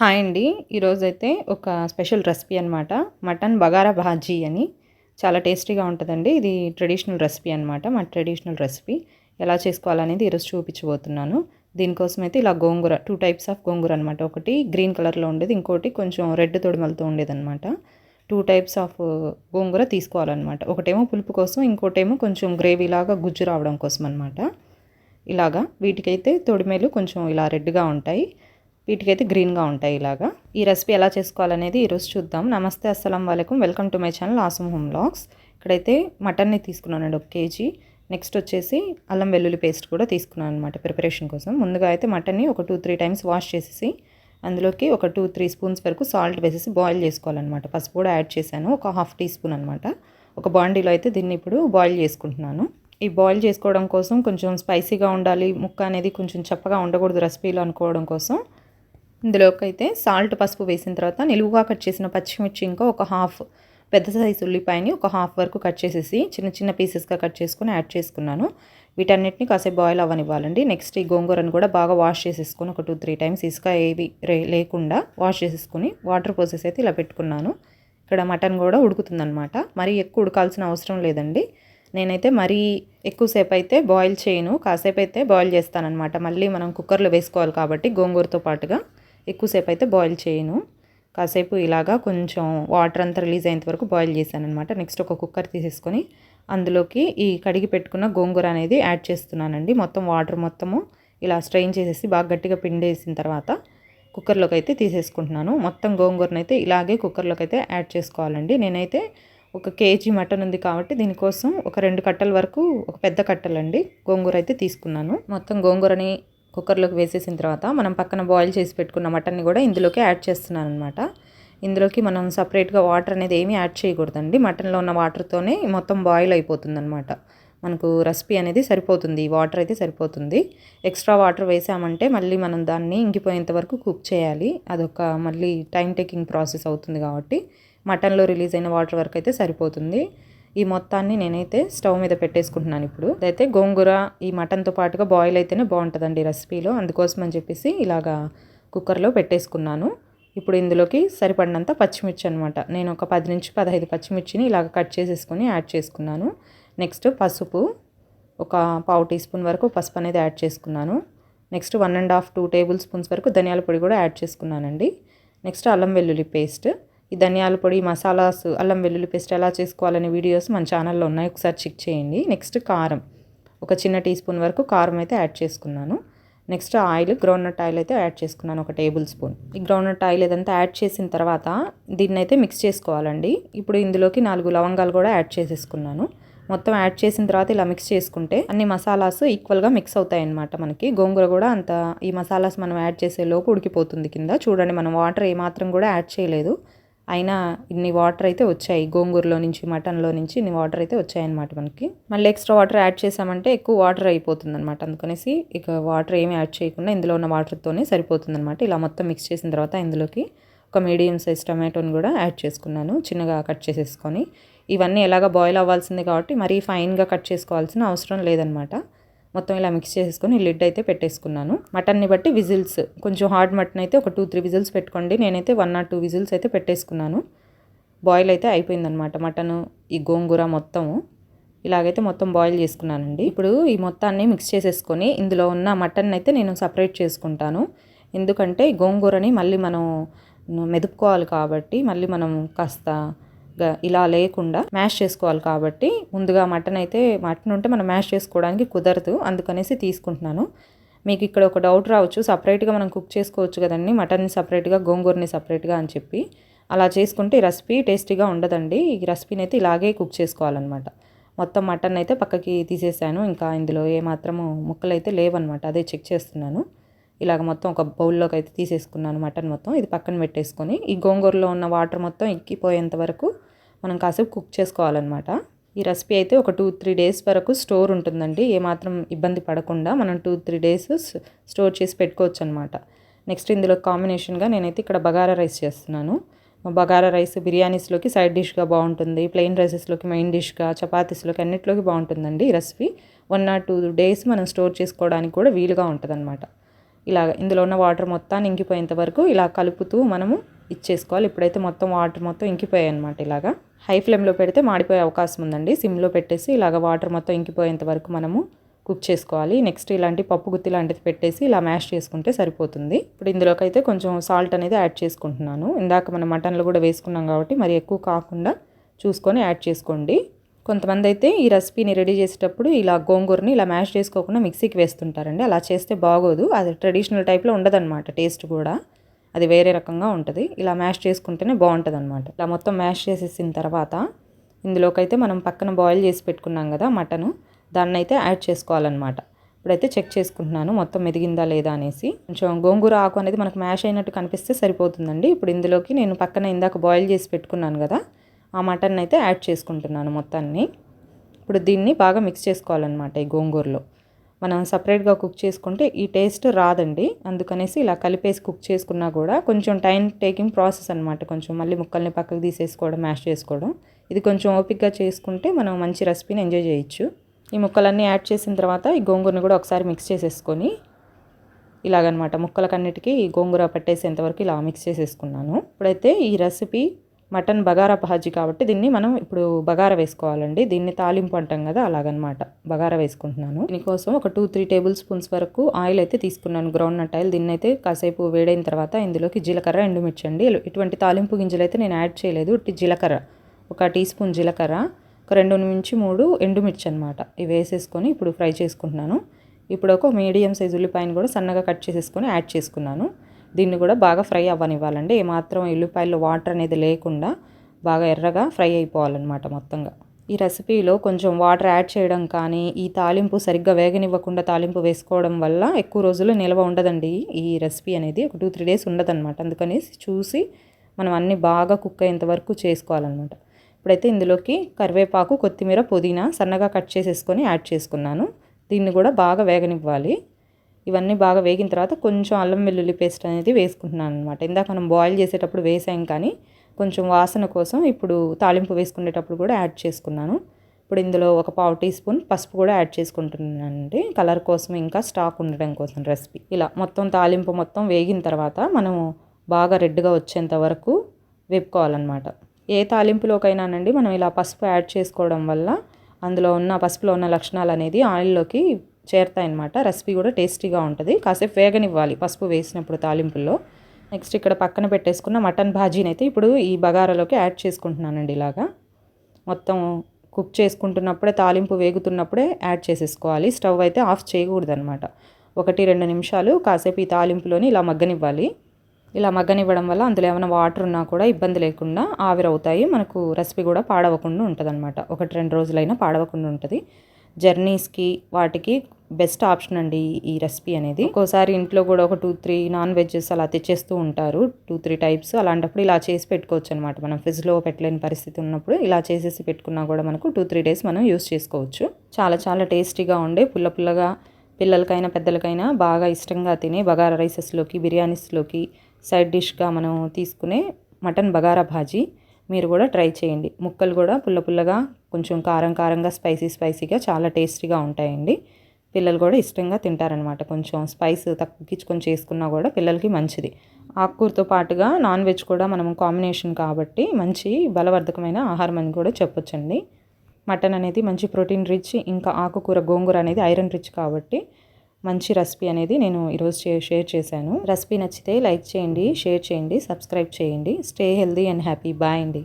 Hi అండి. ఈరోజైతే ఒక స్పెషల్ రెసిపీ అనమాట మటన్ బగారా భాజీ అని. చాలా టేస్టీగా ఉంటుందండి. ఇది ట్రెడిషనల్ రెసిపీ అనమాట మా ట్రెడిషనల్ రెసిపీ. ఎలా చేసుకోవాలనేది ఈరోజు చూపించబోతున్నాను. దీనికోసం అయితే ఇలా gongura two types of gongura అనమాట ఒకటి గ్రీన్ కలర్లో ఉండేది. ఇంకోటి కొంచెం రెడ్ తొడిమలతో ఉండేదన్నమాట. టూ టైప్స్ ఆఫ్ గోంగూర తీసుకోవాలన్నమాట. ఒకటేమో పులుపు కోసం ఇంకోటేమో కొంచెం గ్రేవీ లాగా గుజ్జు రావడం కోసం అనమాట ఇలాగా వీటికైతే తొడిమేలు కొంచెం ఇలా రెడ్గా ఉంటాయి. వీటికైతే గ్రీన్గా ఉంటాయి ఇలాగా. ఈ రెసిపీ ఎలా చేసుకోవాలనేది ఈరోజు చూద్దాం. నమస్తే అస్సలం వాళ్ళకం welcome to my channel awesome home blogs ఇక్కడైతే మటన్ని తీసుకున్నానండి ఒక కేజీ. నెక్స్ట్ వచ్చేసి అల్లం వెల్లుల్లి పేస్ట్ కూడా తీసుకున్నాను అనమాట ప్రిపరేషన్ కోసం. ముందుగా అయితే మటన్ని ఒక టూ త్రీ టైమ్స్ వాష్ చేసేసి అందులోకి ఒక టూ త్రీ స్పూన్స్ వరకు సాల్ట్ వేసేసి బాయిల్ చేసుకోవాలన్నమాట. పసుపు కూడా యాడ్ చేశాను. ఒక హాఫ్ టీ స్పూన్ అనమాట ఒక బాండీలో అయితే దీన్ని ఇప్పుడు బాయిల్ చేసుకుంటున్నాను. ఈ బాయిల్ చేసుకోవడం కోసం కొంచెం స్పైసీగా ఉండాలి. ముక్క అనేది కొంచెం చప్పగా ఉండకూడదు రెసిపీలో అనుకోవడం కోసం. ఇందులోకి అయితే సాల్ట్ పసుపు వేసిన తర్వాత నిలువుగా కట్ చేసిన పచ్చిమిర్చి ఇంకా ఒక హాఫ్ పెద్ద సైజు ఉల్లిపాయని ఒక హాఫ్ వరకు కట్ చేసేసి చిన్న చిన్న పీసెస్గా కట్ చేసుకుని యాడ్ చేసుకున్నాను. వీటన్నిటిని కాసేపు బాయిల్ అవ్వనివ్వాలండి. నెక్స్ట్ ఈ గోంగూరను కూడా బాగా వాష్ చేసేసుకొని ఒక టూ త్రీ టైమ్స్ ఇసుక ఏవి లేకుండా వాష్ చేసేసుకుని వాటర్ పోసేసి అయితే ఇలా పెట్టుకున్నాను. ఇక్కడ మటన్ కూడా ఉడుకుతుందనమాట మరీ ఎక్కువ ఉడకాల్సిన అవసరం లేదండి. నేనైతే మరీ ఎక్కువసేపు అయితే బాయిల్ చేయను. కాసేపు అయితే బాయిల్ చేస్తానమాట మళ్ళీ మనం కుక్కర్లో వేసుకోవాలి కాబట్టి గోంగూరతో పాటుగా. ఎక్కువసేపు అయితే బాయిల్ చేయను. కాసేపు ఇలాగా కొంచెం వాటర్ అంతా రిలీజ్ అయ్యేంత వరకు బాయిల్ చేశాను అనమాట నెక్స్ట్ ఒక కుక్కర్ తీసేసుకొని అందులోకి ఈ కడిగి పెట్టుకున్న గోంగూర అనేది యాడ్ చేస్తున్నానండి. మొత్తం వాటర్ మొత్తము ఇలా స్ట్రెయిన్ చేసేసి బాగా గట్టిగా పిండేసిన తర్వాత కుక్కర్లోకి అయితే తీసేసుకుంటున్నాను. మొత్తం గోంగూరను అయితే ఇలాగే కుక్కర్లోకి అయితే యాడ్ చేసుకోవాలండి. నేనైతే ఒక కేజీ మటన్ ఉంది కాబట్టి దీనికోసం ఒక రెండు కట్టల వరకు ఒక పెద్ద కట్టలండి గోంగూర అయితే తీసుకున్నాను. మొత్తం గోంగూరని కుక్కర్లోకి వేసేసిన తర్వాత మనం పక్కన బాయిల్ చేసి పెట్టుకున్న మటన్ని కూడా ఇందులోకి యాడ్ చేస్తున్నాను అనమాట ఇందులోకి మనం సపరేట్గా వాటర్ అనేది ఏమీ యాడ్ చేయకూడదండి. మటన్లో ఉన్న వాటర్తోనే మొత్తం బాయిల్ అయిపోతుంది అనమాట మనకు రెసిపీ అనేది సరిపోతుంది. వాటర్ అయితే సరిపోతుంది. ఎక్స్ట్రా వాటర్ వేసామంటే మళ్ళీ మనం దాన్ని ఇంకిపోయేంత వరకు కుక్ చేయాలి. అదొక మళ్ళీ టైం టేకింగ్ ప్రాసెస్ అవుతుంది కాబట్టి మటన్లో రిలీజ్ అయిన వాటర్ వరకు అయితే సరిపోతుంది. ఈ మొత్తాన్ని నేనైతే స్టవ్ మీద పెట్టేసుకుంటున్నాను ఇప్పుడు. అయితే గోంగూర ఈ మటన్తో పాటుగా బాయిల్ అయితేనే బాగుంటుందండి రెసిపీలో. అందుకోసం అని చెప్పేసి ఇలాగా కుక్కర్లో పెట్టేసుకున్నాను. ఇప్పుడు ఇందులోకి సరిపడినంత పచ్చిమిర్చి అనమాట నేను ఒక పది నుంచి పదహైదు పచ్చిమిర్చిని ఇలాగ కట్ చేసేసుకొని యాడ్ చేసుకున్నాను. నెక్స్ట్ పసుపు ఒక పావు టీ స్పూన్ వరకు పసుపు అనేది యాడ్ చేసుకున్నాను. Next one and half two table spoons వరకు ధనియాల పొడి కూడా యాడ్ చేసుకున్నానండి. నెక్స్ట్ అల్లం వెల్లుల్లి పేస్ట్ ఈ ధనియాల పొడి మసాలాస్ అల్లం వెల్లుల్లి పేస్ట్ ఎలా చేసుకోవాలనే వీడియోస్ మన ఛానల్లో ఉన్నాయి. ఒకసారి చెక్ చేయండి. నెక్స్ట్ కారం. ఒక చిన్న టీ స్పూన్ వరకు కారం అయితే యాడ్ చేసుకున్నాను. నెక్స్ట్ ఆయిల్ గ్రౌండ్నట్ ఆయిల్ అయితే యాడ్ చేసుకున్నాను ఒక టేబుల్ స్పూన్. ఈ గ్రౌండ్నట్ ఆయిల్ ఇదంతా యాడ్ చేసిన తర్వాత దీన్ని అయితే మిక్స్ చేసుకోవాలండి. ఇప్పుడు ఇందులోకి నాలుగు లవంగాలు కూడా యాడ్ చేసేసుకున్నాను. మొత్తం యాడ్ చేసిన తర్వాత ఇలా మిక్స్ చేసుకుంటే అన్ని మసాలాస్ ఈక్వల్గా మిక్స్ అవుతాయి అన్నమాట మనకి. గోంగూర కూడా అంత ఈ మసాలాస్ మనం యాడ్ చేసే లోపు ఉడికిపోతుంది కింద. చూడండి మనం వాటర్ ఏమాత్రం కూడా యాడ్ చేయలేదు. అయినా ఇన్ని వాటర్ అయితే వచ్చాయి. గోంగూరలో నుంచి మటన్లో నుంచి ఇన్ని వాటర్ అయితే వచ్చాయన్నమాట మనకి. మళ్ళీ ఎక్స్ట్రా వాటర్ యాడ్ చేసామంటే ఎక్కువ వాటర్ అయిపోతుంది అనమాట అందుకనేసి ఇక వాటర్ ఏమి యాడ్ చేయకుండా ఇందులో ఉన్న వాటర్తోనే సరిపోతుందన్నమాట. ఇలా మొత్తం మిక్స్ చేసిన తర్వాత ఇందులోకి ఒక మీడియం సైజ్ టమాటోని కూడా యాడ్ చేసుకున్నాను. చిన్నగా కట్ చేసేసుకొని. ఇవన్నీ ఎలాగ బాయిల్ అవ్వాల్సింది కాబట్టి మరీ ఫైన్గా కట్ చేసుకోవాల్సిన అవసరం లేదనమాట మొత్తం ఇలా మిక్స్ చేసుకొని లిడ్ అయితే పెట్టేసుకున్నాను. మటన్ని బట్టి విజిల్స్ కొంచెం హార్డ్ మటన్ అయితే ఒక టూ త్రీ విజిల్స్ పెట్టుకోండి. నేనైతే వన్ ఆర్ టూ విజిల్స్ అయితే పెట్టేసుకున్నాను. బాయిల్ అయితే అయిపోయిందనమాట మటన్ ఈ గోంగూర మొత్తము ఇలాగైతే మొత్తం బాయిల్ చేసుకున్నానండి. ఇప్పుడు ఈ మొత్తాన్ని మిక్స్ చేసేసుకొని ఇందులో ఉన్న మటన్ అయితే నేను సపరేట్ చేసుకుంటాను. ఎందుకంటే గోంగూరని మళ్ళీ మనం మెదుపుకోవాలి కాబట్టి మళ్ళీ మనం కాస్త ఇలా లేకుండా మ్యాష్ చేసుకోవాలి కాబట్టి ముందుగా మటన్ అయితే మటన్ ఉంటే మనం మ్యాష్ చేసుకోవడానికి కుదరదు అందుకనేసి తీసుకుంటున్నాను. మీకు ఇక్కడ ఒక డౌట్ రావచ్చు సపరేట్గా మనం కుక్ చేసుకోవచ్చు కదండి మటన్ని సపరేట్గా గోంగూరని సపరేట్గా అని చెప్పి. అలా చేసుకుంటే ఈ రెసిపీ టేస్టీగా ఉండదండి. ఈ రెసిపీని అయితే ఇలాగే కుక్ చేసుకోవాలన్నమాట. మొత్తం మటన్ అయితే పక్కకి తీసేసాను ఇంకా ఇందులో ఏమాత్రము ముక్కలు అయితే లేవన్నమాట. అదే చెక్ చేస్తున్నాను. ఇలాగ మొత్తం ఒక బౌల్లోకి అయితే తీసేసుకున్నాను మటన్ మొత్తం. ఇది పక్కన పెట్టేసుకొని ఈ గోంగూరలో ఉన్న వాటర్ మొత్తం ఎక్కిపోయేంత వరకు మనం కాసేపు కుక్ చేసుకోవాలన్నమాట. ఈ రెసిపీ అయితే ఒక టూ త్రీ డేస్ వరకు స్టోర్ ఉంటుందండి. ఏమాత్రం ఇబ్బంది పడకుండా మనం టూ త్రీ డేస్ స్టోర్ చేసి పెట్టుకోవచ్చు అనమాట నెక్స్ట్ ఇందులో కాంబినేషన్గా నేనైతే ఇక్కడ బగారా రైస్ చేస్తున్నాను. బగారా రైస్ బిర్యానీస్లోకి సైడ్ డిష్గా బాగుంటుంది. ప్లెయిన్ రైసెస్లోకి మెయిన్ డిష్గా చపాతీస్లోకి అన్నిట్లోకి బాగుంటుందండి ఈ recipe. One or two days మనం స్టోర్ చేసుకోవడానికి కూడా వీలుగా ఉంటుంది ఇలా ఇందులో ఉన్న వాటర్ మొత్తాన్ని ఇంకిపోయేంత వరకు ఇలా కలుపుతూ మనము ఇచ్చేసుకోవాలి. ఇప్పుడైతే మొత్తం వాటర్ మొత్తం ఇంకిపోయాయి అనమాట ఇలాగా. హై ఫ్లేమ్లో పెడితే మాడిపోయే అవకాశం ఉందండి. సిమ్లో పెట్టేసి ఇలాగ వాటర్ మొత్తం ఇంకిపోయేంత వరకు మనము కుక్ చేసుకోవాలి. నెక్స్ట్ ఇలాంటి పప్పు గుత్తి లాంటిది పెట్టేసి ఇలా మ్యాష్ చేసుకుంటే సరిపోతుంది. ఇప్పుడు ఇందులోకి అయితే కొంచెం సాల్ట్ అనేది యాడ్ చేసుకుంటున్నాను. ఇందాక మనం మటన్లో కూడా వేసుకున్నాం కాబట్టి మరి ఎక్కువ కాకుండా చూసుకొని యాడ్ చేసుకోండి. కొంతమంది అయితే ఈ రెసిపీని రెడీ చేసేటప్పుడు ఇలా గోంగూరని ఇలా మ్యాష్ చేసుకోకుండా మిక్సీకి వేస్తుంటారండి. అలా చేస్తే బాగోదు. అది ట్రెడిషనల్ టైప్లో ఉండదన్నమాట టేస్ట్ కూడా. అది వేరే రకంగా ఉంటుంది. ఇలా మ్యాష్ చేసుకుంటేనే బాగుంటుంది అనమాట ఇలా మొత్తం మ్యాష్ చేసేసిన తర్వాత ఇందులోకైతే మనం పక్కన బాయిల్ చేసి పెట్టుకున్నాం కదా మటను దాన్ని అయితే యాడ్ చేసుకోవాలన్నమాట. ఇప్పుడైతే చెక్ చేసుకుంటున్నాను మొత్తం మెదిగిందా లేదా అనేసి. కొంచెం గోంగూర ఆకు అనేది మనకు మ్యాష్ అయినట్టు కనిపిస్తే సరిపోతుందండి. ఇప్పుడు ఇందులోకి నేను పక్కన ఇందాక బాయిల్ చేసి పెట్టుకున్నాను కదా ఆ మటన్ అయితే యాడ్ చేసుకుంటున్నాను మొత్తాన్ని. ఇప్పుడు దీన్ని బాగా మిక్స్ చేసుకోవాలన్నమాట ఈ గోంగూరలో. మనం సపరేట్గా కుక్ చేసుకుంటే ఈ టేస్ట్ రాదండి. అందుకనేసి ఇలా కలిపేసి కుక్ చేసుకున్నా కూడా కొంచెం టైం టేకింగ్ ప్రాసెస్ అనమాట కొంచెం మళ్ళీ ముక్కల్ని పక్కకు తీసేసుకోవడం మ్యాష్ చేసుకోవడం. ఇది కొంచెం ఓపిక్గా చేసుకుంటే మనం మంచి రెసిపీని ఎంజాయ్ చేయొచ్చు. ఈ ముక్కలన్నీ యాడ్ చేసిన తర్వాత ఈ గోంగూరని కూడా ఒకసారి మిక్స్ చేసేసుకొని ఇలాగనమాట ముక్కలకన్నిటికీ గోంగూర పట్టేసేంతవరకు ఇలా మిక్స్ చేసేసుకున్నాను. ఇప్పుడైతే ఈ రెసిపీ మటన్ బగారా భాజీ కాబట్టి దీన్ని మనం ఇప్పుడు బగారా వేసుకోవాలండి. దీన్ని తాలింపు అంటాం కదా అలాగనమాట. బగారా వేసుకుంటున్నాను. దీనికోసం ఒక టూ త్రీ టేబుల్ స్పూన్స్ వరకు ఆయిల్ అయితే తీసుకున్నాను. గ్రౌండ్ నట్ ఆయిల్ దీన్ని అయితే కాసేపు వేడైన తర్వాత ఇందులోకి జీలకర్ర ఎండుమిర్చి అండి ఇటువంటి తాలింపు గింజలు అయితే నేను యాడ్ చేయలేదు. ఇటు జీలకర్ర ఒక టీ స్పూన్ జీలకర్ర ఒక రెండు నుంచి మూడు ఎండుమిర్చి అనమాట ఇవి వేసేసుకొని ఇప్పుడు ఫ్రై చేసుకుంటున్నాను. ఇప్పుడు ఒక మీడియం సైజు ఉల్లిపాయను కూడా సన్నగా కట్ చేసేసుకొని యాడ్ చేసుకున్నాను. దీన్ని కూడా బాగా ఫ్రై అవ్వనివ్వాలండి. ఏమాత్రం ఎల్లిపాయలు వాటర్ అనేది లేకుండా బాగా ఎర్రగా ఫ్రై అయిపోవాలన్నమాట మొత్తంగా. ఈ రెసిపీలో కొంచెం వాటర్ యాడ్ చేయడం కానీ ఈ తాలింపు సరిగ్గా వేగనివ్వకుండా తాలింపు వేసుకోవడం వల్ల ఎక్కువ రోజులు నిల్వ ఉండదండి. ఈ రెసిపీ అనేది ఒక టూ త్రీ డేస్ ఉండదన్నమాట. అందుకని చూసి మనం అన్నీ బాగా కుక్ అయ్యేంత వరకు చేసుకోవాలన్నమాట. ఇప్పుడైతే ఇందులోకి కరివేపాకు కొత్తిమీర పుదీనా సన్నగా కట్ చేసేసుకొని యాడ్ చేసుకున్నాను. దీన్ని కూడా బాగా వేగనివ్వాలి. ఇవన్నీ బాగా వేగిన తర్వాత కొంచెం అల్లం వెల్లుల్లి పేస్ట్ అనేది వేసుకుంటున్నాను అనమాట ఇందాక మనం బాయిల్ చేసేటప్పుడు వేసాం కానీ కొంచెం వాసన కోసం ఇప్పుడు తాలింపు వేసుకునేటప్పుడు కూడా యాడ్ చేసుకున్నాను. ఇప్పుడు ఇందులో ఒక పావు టీ స్పూన్ పసుపు కూడా యాడ్ చేసుకుంటున్నానండి. కలర్ కోసం ఇంకా స్టాక్ ఉండడం కోసం రెసిపీ ఇలా మొత్తం తాలింపు మొత్తం వేగిన తర్వాత మనము బాగా రెడ్గా వచ్చేంత వరకు వేపుకోవాలన్నమాట. ఏ తాలింపులోకైనానండి మనం ఇలా పసుపు యాడ్ చేసుకోవడం వల్ల అందులో ఉన్న పసుపులో ఉన్న లక్షణాలు అనేది ఆయిల్లోకి చేరుతాయన్నమాట. రెసిపీ కూడా టేస్టీగా ఉంటుంది. కాసేపు వేగనివ్వాలి పసుపు వేసినప్పుడు తాలింపుల్లో. నెక్స్ట్ ఇక్కడ పక్కన పెట్టేసుకున్న మటన్ భాజీని అయితే ఇప్పుడు ఈ బగారాలోకి యాడ్ చేసుకుంటున్నానండి ఇలాగా. మొత్తం కుక్ చేసుకుంటున్నప్పుడే తాలింపు వేగుతున్నప్పుడే యాడ్ చేసేసుకోవాలి. స్టవ్ అయితే ఆఫ్ చేయకూడదు అనమాట ఒకటి రెండు నిమిషాలు కాసేపు ఈ తాలింపులోని ఇలా మగ్గనివ్వాలి. ఇలా మగ్గనివ్వడం వల్ల అందులో ఏమైనా వాటర్ ఉన్నా కూడా ఇబ్బంది లేకుండా ఆవిరవుతాయి. మనకు రెసిపీ కూడా పాడవకుండా ఉంటుంది అనమాట ఒకటి రెండు రోజులైనా పాడవకుండా ఉంటుంది. జర్నీస్కి వాటికి బెస్ట్ ఆప్షన్ అండి ఈ రెసిపీ అనేది. ఒక్కోసారి ఇంట్లో కూడా ఒక టూ త్రీ నాన్ వెజెస్ అలా తెచ్చేస్తూ ఉంటారు. టూ త్రీ టైప్స్ అలాంటప్పుడు ఇలా చేసి పెట్టుకోవచ్చు అనమాట మనం ఫ్రిడ్జ్లో పెట్టలేని పరిస్థితి ఉన్నప్పుడు ఇలా చేసేసి పెట్టుకున్నా కూడా మనకు టూ త్రీ డేస్ మనం యూస్ చేసుకోవచ్చు. చాలా చాలా టేస్టీగా ఉండే పుల్ల పుల్లగా పిల్లలకైనా పెద్దలకైనా బాగా ఇష్టంగా తినే బగారా రైసెస్లోకి బిర్యానీస్లోకి సైడ్ డిష్గా మనం తీసుకునే మటన్ బగారా భాజీ మీరు కూడా ట్రై చేయండి. ముక్కలు కూడా పుల్ల పుల్లగా కొంచెం కారం కారంగా స్పైసీ స్పైసీగా చాలా టేస్టీగా ఉంటాయండి. పిల్లలు కూడా ఇష్టంగా తింటారనమాట కొంచెం స్పైస్ తగ్గించుకొని చేసుకున్నా కూడా పిల్లలకి మంచిది. ఆకుకూరతో పాటుగా నాన్ వెజ్ కూడా మనం కాంబినేషన్ కాబట్టి మంచి బలవర్ధకమైన ఆహారం అని కూడా చెప్పొచ్చండి. మటన్ అనేది మంచి ప్రోటీన్ రిచ్ ఇంకా ఆకుకూర గోంగూర అనేది ఐరన్ రిచ్ కాబట్టి మంచి రెసిపీ అనేది నేను ఈరోజు షేర్ చేశాను. రెసిపీ నచ్చితే లైక్ చేయండి షేర్ చేయండి సబ్స్క్రైబ్ చేయండి. Stay healthy and happy. Bye అండి.